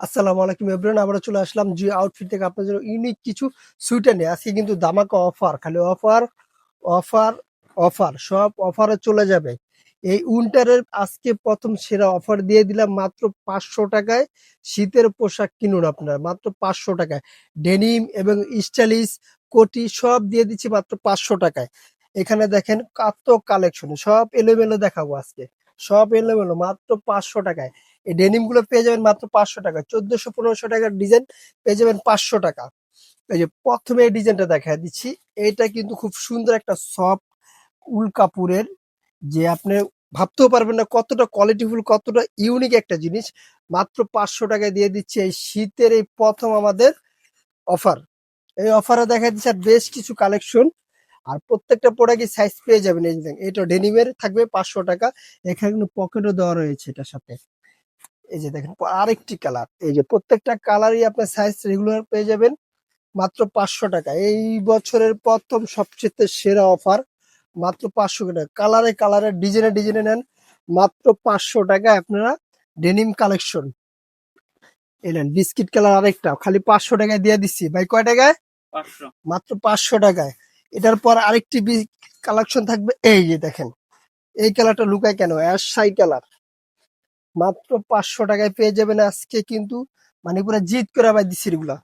আসসালামু আলাইকুম এভরিওয়ান আমরা চলে আসলাম জি আউটফিট থেকে আপনাদের জন্য ইউনিক কিছু সুইটার নিয়ে। আজকে কিন্তু দামাকা অফার খালি অফার অফার অফার সব অফারে চলে যাবে। এই উইন্টারের আজকে প্রথম সেরা অফার দিয়ে দিলাম মাত্র পাঁচশো টাকায়। শীতের পোশাক কিনুন আপনারা, মাত্র পাঁচশো টাকায়। ডেনিম এবং স্টাইলিশ কোটি সব দিয়ে দিচ্ছি মাত্র পাঁচশো টাকায়। এখানে দেখেন কত কালেকশন সব এলোমেলো দেখাবো আজকে। সব এলোমেলো মাত্র পাঁচশো টাকায়। এই ডেনিমগুলো পেয়ে যাবেন মাত্র পাঁচশো টাকা চোদ্দশো, পনেরোশো টাকার ডিজাইন পেয়ে যাবেন পাঁচশো টাকা। এই যে প্রথমে এই ডিজাইনটা দেখা দিচ্ছি। এটা কিন্তু খুব সুন্দর একটা সফট উল কাপুরের যে আপনি ভাবতেও পারবেন না কতটা কোয়ালিটিফুল কতটা ইউনিক একটা জিনিস। মাত্র পাঁচশো টাকায় দিয়ে দিচ্ছে এই শীতের এই প্রথম আমাদের অফার এই অফারে দেখা দিচ্ছে বেশ কিছু কালেকশন আর প্রত্যেকটা প্রোডাক্টই সাইজ পেয়ে যাবেন এই যে এটা ডেনিমের থাকবে পাঁচশো টাকা। এখানে কিন্তু পকেটও দেওয়া রয়েছে এটার সাথে। এই যে দেখেন আরেকটি কালার এই যে প্রত্যেকটা কালারই আপনার সাইজ রেগুলার পেয়ে যাবেন মাত্র পাঁচশো টাকা। এই বছরের প্রথম সবচেয়ে সেরা অফার মাত্র পাঁচশো টাকা। কালারে কালারে ডিজাইনে ডিজাইনে নেন মাত্র পাঁচশো টাকায় আপনারা ডেনিম কালেকশন এলেন বিস্কিট কালার আরেকটা। খালি পাঁচশো টাকায় দিয়ে দিচ্ছি। ভাই কয় টাকায়? মাত্র পাঁচশো টাকায়। এটার পর আরেকটি কালেকশন থাকবে, এই যে দেখেন। এই কালারটা লুকায় কেন? অ্যাশ সাই কালার মাত্র পাঁচশো টাকায় পেয়ে যাবেন আজকে কিন্তু মানে পুরো জিত করে ভাই দিচ্ছি এগুলা।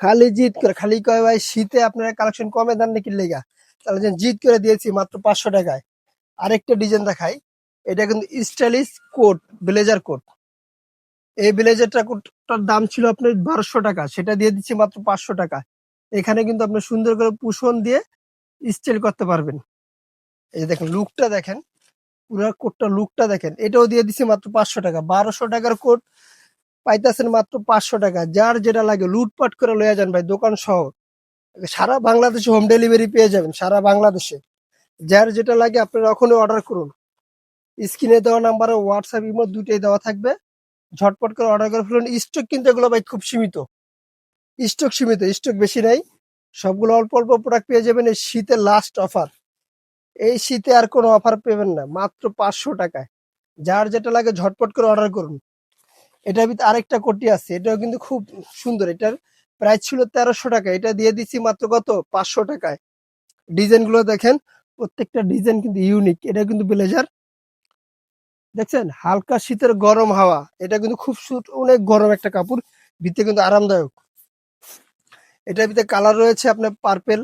খালি জিত করে, খালি কয় ভাই, শীতে আপনারা কালেকশন কমে দেন নাকি লেগা? তাহলে যে জিত করে দিয়েছি মাত্র পাঁচশো টাকায়। আরেকটা ডিজাইন দেখাই, এটা কিন্তু স্টাইলিশ কোট ব্লেজার কোট এই ব্লেজারটা কোটটার দাম ছিল আপনার বারোশো টাকা, সেটা দিয়ে দিচ্ছি মাত্র পাঁচশো টাকা। এখানে কিন্তু আপনি সুন্দর করে পুষণ দিয়ে স্টাইল করতে পারবেন। এই যে দেখেন লুকটা দেখেন, পুরো কোটটা লুকটা দেখেন, এটাও দিয়ে দিচ্ছি মাত্র পাঁচশো টাকা, বারোশো টাকার কোট পাইতেছেন মাত্র পাঁচশো টাকা, যার যেটা লাগে লুটপাট করে লয়ে যান ভাই, দোকান সহ। সারা বাংলাদেশে হোম ডেলিভারি পেয়ে যাবেন, সারা বাংলাদেশে। যার যেটা লাগে আপনারা ওখানে অর্ডার করুন। স্ক্রিনে দেওয়া নাম্বারে হোয়াটসঅ্যাপ ইমো দুটোই দেওয়া থাকবে। ঝটপট করে অর্ডার করে ফেলুন। স্টক কিন্তু এগুলো ভাই খুব সীমিত। স্টক সীমিত, স্টক বেশি নাই। সবগুলো অল্প অল্প প্রোডাক্ট পেয়ে যাবেন এই শীতে লাস্ট অফার এই শীতে আর কোনো অফার পেবেন না, মাত্র পাঁচশো টাকায়। যার যেটা লাগে ঝটপট করে অর্ডার করুন। এটার ভিতরে আরেকটা কোটি আছে, এটাও কিন্তু খুব সুন্দর। এটার প্রাইস ছিল তেরোশো টাকা, এটা দিয়ে দিচ্ছি মাত্র কত? পাঁচশো টাকায়। ডিজাইনগুলো দেখেন, প্রত্যেকটা ডিজাইন কিন্তু ইউনিক এটা কিন্তু ব্লেজার দেখছেন? হালকা শীতের গরম হাওয়া, এটা কিন্তু খুব অনেক গরম একটা কাপড়, ভিতরে কিন্তু আরামদায়ক। এটার ভিতরে কালার রয়েছে আপনার পার্পেল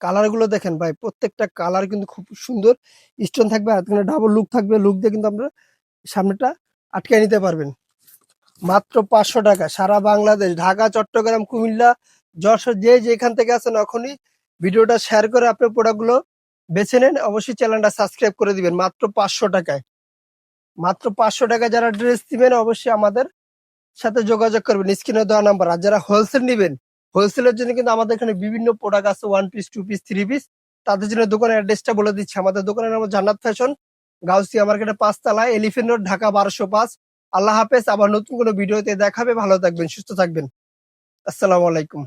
কালারগুলো দেখেন ভাই, প্রত্যেকটা কালার কিন্তু খুব সুন্দর। স্টোন থাকবে, আর ডাবল লুক থাকবে। লুক দিয়ে কিন্তু আমরা সামনেটা আটকে নিতে পারবেন। মাত্র পাঁচশো টাকা। সারা বাংলাদেশ, ঢাকা, চট্টগ্রাম, কুমিল্লা, যশোর, যে যেখান থেকে আছেন এখনই ভিডিওটা শেয়ার করে আপনার প্রোডাক্টগুলো বেছে নেন। অবশ্যই চ্যানেলটা সাবস্ক্রাইব করে দিবেন। মাত্র পাঁচশো টাকায়। মাত্র পাঁচশো টাকা যারা ড্রেস দিবেন, অবশ্যই আমাদের সাথে যোগাযোগ করবেন। স্ক্রিনে দেওয়া নাম্বার। আর যারা হোলসেল নেবেন হোলসেলের জন্য কিন্তু আমাদের এখানে বিভিন্ন প্রোডাক্ট আছে one piece two piece three piece তাদের জন্য দোকানের অ্যাড্রেসটা বলে দিচ্ছি। আমাদের দোকানের নাম জান্নাত ফ্যাশন গাউসিয়া মার্কেটের পাঁচতলায় এলিফেন্ট রোড ঢাকা বারোশো পাঁচ। আল্লাহ হাফেজ। আবার নতুন কোনো ভিডিওতে দেখাবে। ভালো থাকবেন, সুস্থ থাকবেন। আসসালামু আলাইকুম।